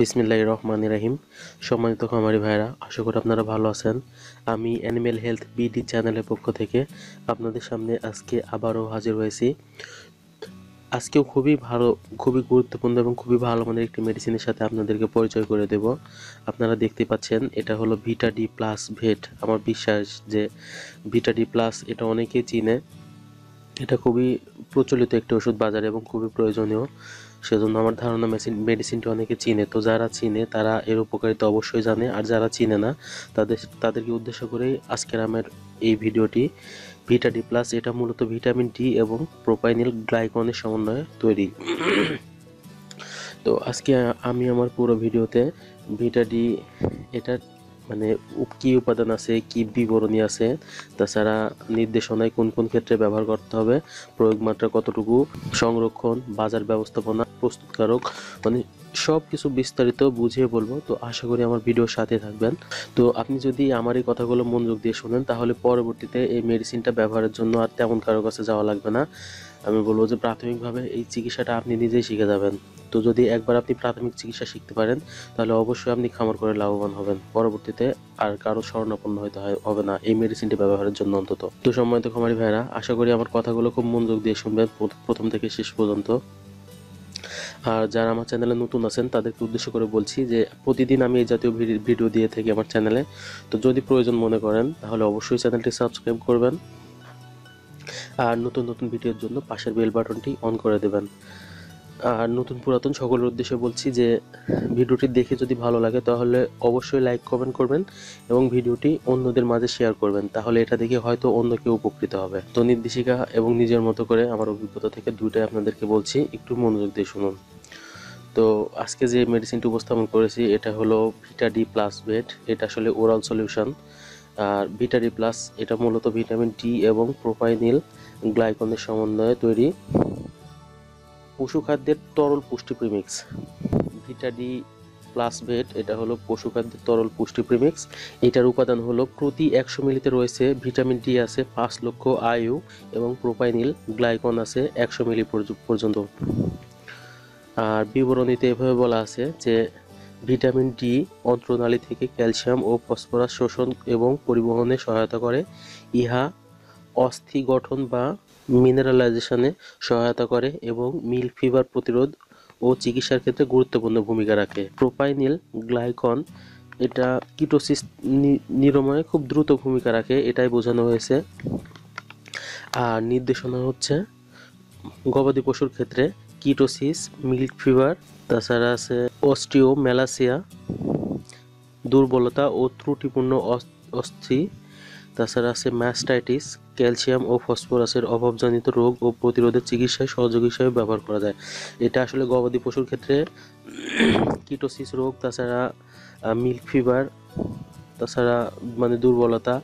বিসমিল্লাহ রহমান রাহিম। সম্মানিত খামারি ভাইরা আশা করি আপনারা ভালো আছেন। আমি অ্যানিমেল হেলথ বিডি চ্যানেলের পক্ষ থেকে আপনাদের সামনে আজকে আবারও হাজির হয়েছি। আজকেও খুবই ভালো, খুবই গুরুত্বপূর্ণ এবং খুবই ভালো মানের একটি মেডিসিনের সাথে আপনাদেরকে পরিচয় করে দেব। আপনারা দেখতে পাচ্ছেন, এটা হলো ভিটা ডি প্লাস ভেট আমার বিশ্বাস যে ভিটা ডি প্লাস এটা অনেকেই চিনে। এটা খুবই প্রচলিত একটি ওষুধ বাজারে এবং খুবই প্রয়োজনীয়। সেজন্য আমার ধারণা মেশিন মেডিসিনটি অনেকে চিনে। তো যারা চিনে, তারা এর উপকারিতা অবশ্যই জানে। আর যারা চিনে না, তাদের তাদেরকে উদ্দেশ্য করেই আজকের আমার এই ভিডিওটি। ভিটা ডি প্লাস, এটা মূলত ভিটামিন ডি এবং প্রোপাইনিল গ্লাইকনের সমন্বয়ে তৈরি। তো আজকে আমি আমার পুরো ভিডিওতে ভিটা ডি এটা মানে কি উপাদান আছে, কি বিবরণী আছে, তাছাড়া নির্দেশনায় কোন কোন ক্ষেত্রে ব্যবহার করতে হবে, প্রয়োগ মাত্রা কতটুকু, সংরক্ষণ, বাজার ব্যবস্থাপনা, প্রস্তুতকারক মানে সব কিছু বিস্তারিত বুঝিয়ে বলব। তো আশা করি আমার ভিডিওর সাথে থাকবেন। তো আপনি যদি আমার এই কথাগুলো মনোযোগ দিয়ে শুনেন, তাহলে পরবর্তীতে এই মেডিসিনটা ব্যবহারের জন্য আর তেমন কারও কাছে যাওয়া লাগবে না। আমি বলব যে প্রাথমিকভাবে এই চিকিৎসাটা আপনি নিজেই শিখে যাবেন। তো যদি একবার আপনি প্রাথমিক চিকিৎসা শিখতে পারেন, তাহলে অবশ্যই আপনি খামার করে লাভবান হবেন। পরবর্তীতে আর কারও স্বর্ণাপন্ন হতে হবে না। এই মেডিসিনটি ব্যবহারের জন্য অন্তত। তো সম্মানিত খামারি ভাইরা আশা করি আমার কথাগুলো খুব মনোযোগ দিয়ে শুনবেন প্রথম থেকে শেষ পর্যন্ত। আর যারা আমার চ্যানেলে নতুন আছেন, তাদেরকে উদ্দেশ্য করে বলছি যে প্রতিদিন আমি এই জাতীয় ভিডি- ভিডিও দিয়ে থাকি আমার চ্যানেলে। তো যদি প্রয়োজন মনে করেন, তাহলে অবশ্যই চ্যানেলটি সাবস্ক্রাইব করবেন। আর নতুন নতুন ভিডিওর জন্য পাশের বেল বাটনটি অন করে দেবেন। আর নতুন পুরাতন সকলের উদ্দেশ্যে বলছি যে, ভিডিওটি দেখে যদি ভালো লাগে তাহলে অবশ্যই লাইক কমেন্ট করবেন এবং ভিডিওটি অন্যদের মাঝে শেয়ার করবেন। তাহলে এটা দেখে হয়তো অন্য কেউ উপকৃত হবে। তো নির্দেশিকা এবং নিজের মতো করে আমার অভিজ্ঞতা থেকে দুইটাই আপনাদেরকে বলছি, একটু মনোযোগ দিয়ে শুনুন। তো আজকে যে মেডিসিনটি উপস্থাপন করেছি, এটা হলো ভিটা ডি প্লাস বেড এটা আসলে ওরাল সলিউশন আর ভিটা ডি প্লাস, এটা মূলত ভিটামিন ডি এবং প্রোপাইনিল গ্লাইকনের সমন্বয়ে তৈরি। পশু খাদ্যের তরল পুষ্টি premix vita D plus vet, এটা হলো পশু খাদ্যের তরল পুষ্টি প্রিমিক্স এটার উপাদান হলো প্রতি একশো মিলিতে রয়েছে ভিটামিন ডি আছে পাঁচ লক্ষ আয়ু এবং প্রোপাইনিল গ্লাইকন আছে একশো মিলি পর্য- পর্যন্ত। আর বিবরণীতে এভাবে বলা আছে যে ভিটামিন ডি অন্ত্রনালী থেকে ক্যালসিয়াম ও ফসফরাস শোষণ এবং পরিবহনে সহায়তা করে। ইহা অস্থি গঠন বা মিনারেলাইজেশনে সহায়তা করে এবং মিল্ক ফিভার প্রতিরোধ ও চিকিৎসার ক্ষেত্রে গুরুত্বপূর্ণ ভূমিকা রাখে। প্রোপাইনিল গ্লাইকন এটা কিটোসিস নিরাময়ে খুব দ্রুত ভূমিকা রাখে, এটাই বোঝানো হয়েছে। আর নির্দেশনা হচ্ছে গবাদি পশুর ক্ষেত্রে কিটোসিস, মিল্ক ফিভার, তাছাড়া আছে অস্টিও ম্যালাসিয়া দুর্বলতা ও ত্রুটিপূর্ণ অস- অস্থি, তাছাড়া আছে ম্যাস্টাইটিস, ক্যালসিয়াম ও ফসফরাসের অভাবজনিত রোগ ও প্রতিরোধের চিকিৎসায় সহযোগী হিসেবে ব্যবহার করা যায়। এটা আসলে গবাদি পশুর ক্ষেত্রে কিটোসিস রোগ, তাছাড়া মিল্ক ফিভার, তাছাড়া মানে দুর্বলতা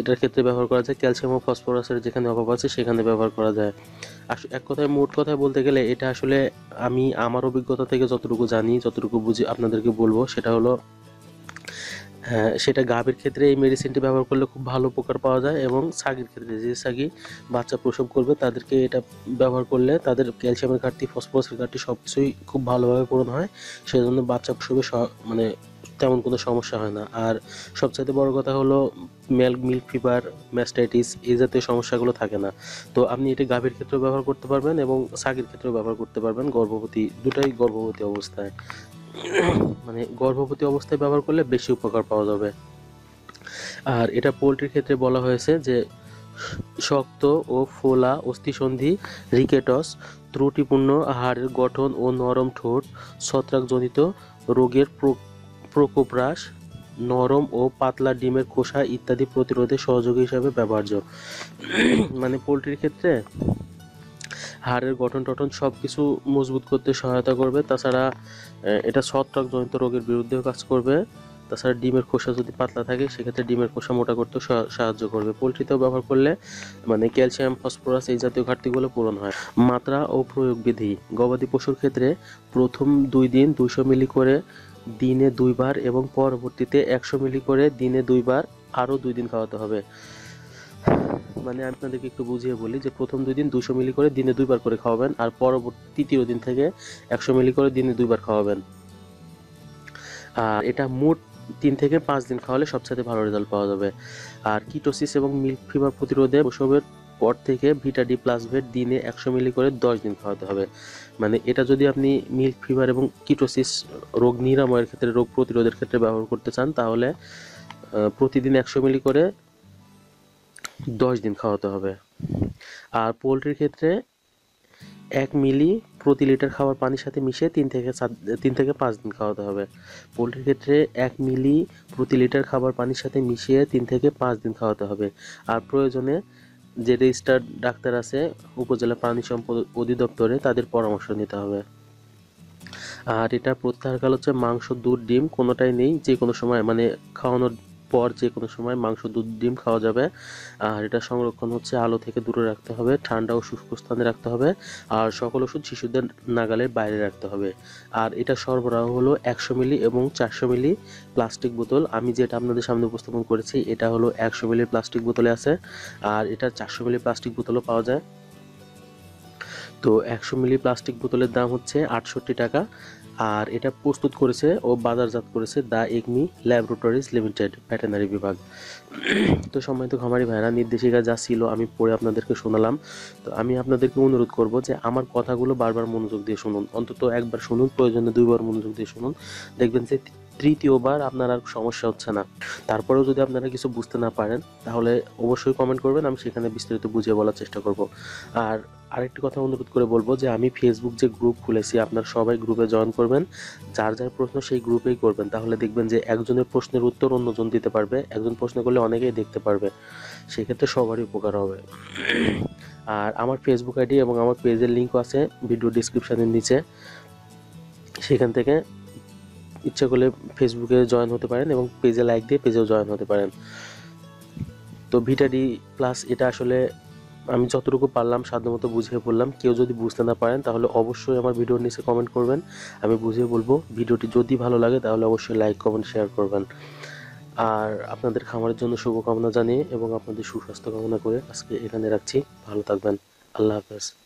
এটার ক্ষেত্রে ব্যবহার করা যায় ক্যালসিয়াম ও ফসফরাসের যেখানে অভাব আছে, সেখানে ব্যবহার করা যায়। এক কথায়, মোট কথায় বলতে গেলে এটা আসলে আমি আমার অভিজ্ঞতা থেকে যতটুকু জানি, যতটুকু বুঝি আপনাদেরকে বলব, সেটা হলো হ্যাঁ সেটা গাভীর ক্ষেত্রে এই মেডিসিনটি ব্যবহার করলে খুব ভালো উপকার পাওয়া যায় এবং সাগির ক্ষেত্রে যে সাগি বাচ্চা প্রসব করবে, তাদেরকে এটা ব্যবহার করলে তাদের ক্যালসিয়ামের ঘাটতি, ফসফরাসের ঘাটতি সব কিছুই খুব ভালোভাবে পূরণ হয়। সেজন্য বাচ্চা প্রসবে মানে তেমন কোনো সমস্যা হয় না। আর সবচাইতে বড় কথা হলো মেল মিল্ক ফিভার ম্যাস্টাইটিস এই জাতীয় সমস্যাগুলো থাকে না। তো আপনি এটা গাভীর ক্ষেত্রেও ব্যবহার করতে পারবেন এবং ছাগির ক্ষেত্রেও ব্যবহার করতে পারবেন। গর্ভবতী, দুটাই গর্ভবতী অবস্থায়। মানে গর্ভবতী অবস্থায় ব্যবহার করলে বেশি উপকার পাওয়া যাবে। আর এটা পোলট্রির ক্ষেত্রে বলা হয়েছে যে, শক্ত ও ফোলা অস্থিসন্ধি রিকেটস ত্রুটিপূর্ণ হাড়ের গঠন ও নরম ঠোঁট, ছত্রাকজনিত রোগের প্রকোপ হ্রাস, নরম ও পাতলা ডিমের খোসা ইত্যাদি প্রতিরোধে সহযোগী হিসাবে ব্যবহার্য। মানে পোলট্রির ক্ষেত্রে হাড়ের গঠন টঠন সব কিছু মজবুত করতে সহায়তা করবে। তাছাড়া এটা ছত্রাকজনিত রোগের বিরুদ্ধেও কাজ করবে। তাছাড়া ডিমের খোসা যদি পাতলা থাকে, সেক্ষেত্রে ডিমের খোসা মোটা করতে সাহায্য করবে। পোলট্রিতেও ব্যবহার করলে মানে ক্যালসিয়াম, ফসফরাস এই জাতীয় ঘাটতিগুলো পূরণ হয়। মাত্রা ও প্রয়োগ বিধি। গবাদি পশুর ক্ষেত্রে প্রথম দুই দিন দুইশো মিলি করে দিনে দুইবার এবং পরবর্তীতে একশো মিলি করে দিনে দুইবার আরও দুই দিন খাওয়াতে হবে। মানে আমি আপনাদেরকে একটু বুঝিয়ে বলি যে প্রথম দুই দিন দুশো মিলি করে দিনে দুইবার করে খাওয়াবেন আর পরবর্তী তৃতীয় দিন থেকে একশো মিলি করে দিনে দুইবার খাওয়াবেন। আর এটা মোট তিন থেকে পাঁচ দিন খাওয়ালে সবচেয়ে ভালো রেজাল্ট পাওয়া যাবে। আর কিটোসিস এবং মিল্ক ফিভার প্রতিরোধে প্রসবের পর থেকে ভিটা ডি প্লাস ভেট দিনে একশো মিলি করে দশ দিন খাওয়াতে হবে। মানে এটা যদি আপনি মিল্ক ফিভার এবং কিটোসিস রোগ নিরাময়ের ক্ষেত্রে, রোগ প্রতিরোধের ক্ষেত্রে ব্যবহার করতে চান, তাহলে প্রতিদিন একশো মিলি করে দশ দিন খাওয়াতে হবে। আর পোলট্রির ক্ষেত্রে এক মিলি প্রতি লিটার খাবার পানির সাথে মিশিয়ে তিন থেকে সাত, তিন থেকে পাঁচ দিন খাওয়াতে হবে। পোলট্রির ক্ষেত্রে এক মিলি প্রতি লিটার খাবার পানির সাথে মিশিয়ে তিন থেকে পাঁচ দিন খাওয়াতে হবে। আর প্রয়োজনে যে রেজিস্টার্ড ডাক্তার আছে উপজেলা প্রাণী সম্পদ অধিদপ্তরে তাদের পরামর্শ নিতে হবে। আর এটা প্রত্যাহার কাল হচ্ছে মাংস, দুধ, ডিম কোনোটাই নেই যে কোনো সময় মানে খাওয়ানোর পর যে কোনো সময় মাংস, দুধ, ডিম খাওয়া যাবে। আর এটা সংরক্ষণ হচ্ছে আলো থেকে দূরে রাখতে হবে, ঠান্ডা ও শুষ্ক স্থানে রাখতে হবে। আর সকল ওষুধ শিশুদের নাগালের বাইরে রাখতে হবে। আর এটা সরবরাহ হলো একশো মিলি এবং চারশো মিলি প্লাস্টিক বোতল। আমি যেটা আপনাদের সামনে উপস্থাপন করেছি, এটা হলো একশো মিলি প্লাস্টিক বোতলে আছে। আর এটা চারশো মিলি প্লাস্টিক বোতলও পাওয়া যায়। তো একশো মিলি প্লাস্টিক বোতলের দাম হচ্ছে আটষট্টি টাকা। আর এটা প্রস্তুত করেছে ও বাজারজাত করেছে the Acme laboratories limited veterinary বিভাগ। তো সময় তো খামারি ভাইরা নির্দেশিকা যা ছিল আমি পড়ে আপনাদেরকে শোনালাম। তো আমি আপনাদেরকে অনুরোধ করব যে আমার কথাগুলো বারবার মনোযোগ দিয়ে শুনুন। অন্তত একবার শুনুন, প্রয়োজনে দুইবার মনোযোগ দিয়ে শুনুন। দেখবেন যে তৃতীয়বার আপনার আর সমস্যা হচ্ছে না। তারপরেও যদি আপনারা কিছু বুঝতে না পারেন, তাহলে অবশ্যই কমেন্ট করবেন, আমি সেখানে বিস্তারিত বুঝিয়ে বলার চেষ্টা করব। আর আরেকটি কথা অনুরোধ করে বলব যে, আমি ফেসবুক যে গ্রুপ খুলেছি, আপনার সবাই গ্রুপে জয়েন করবেন। যার যার প্রশ্ন সেই গ্রুপেই করবেন। তাহলে দেখবেন যে, একজনের প্রশ্নের উত্তর অন্যজন দিতে পারবে, একজন প্রশ্ন করলে অনেকেই দেখতে পারবে। সেক্ষেত্রে সবারই উপকার হবে। আর আমার ফেসবুক আইডি এবং আমার পেজের লিঙ্কও আছে ভিডিও ডিসক্রিপশনের নিচে। সেখান থেকে ইচ্ছা করলে ফেসবুকে জয়েন হতে পারেন এবং পেজে লাইক দিয়ে পেজেও জয়েন হতে পারেন। তো ভিটা ডি প্লাস এটা আসলে আমি যতটুকু পারলাম, সাধ্যমতো বুঝিয়ে বললাম। কেউ যদি বুঝতে না পারেন, তাহলে অবশ্যই আমার ভিডিওর নিচে কমেন্ট করবেন। আমি বুঝিয়ে বলব ভিডিওটি যদি ভালো লাগে, তাহলে অবশ্যই লাইক কমেন্ট শেয়ার করবেন। আর আপনাদের খামারের জন্য শুভকামনা জানিয়ে এবং আপনাদের সুস্বাস্থ্য কামনা করে আজকে এখানে রাখছি। ভালো থাকবেন। আল্লাহ হাফেজ।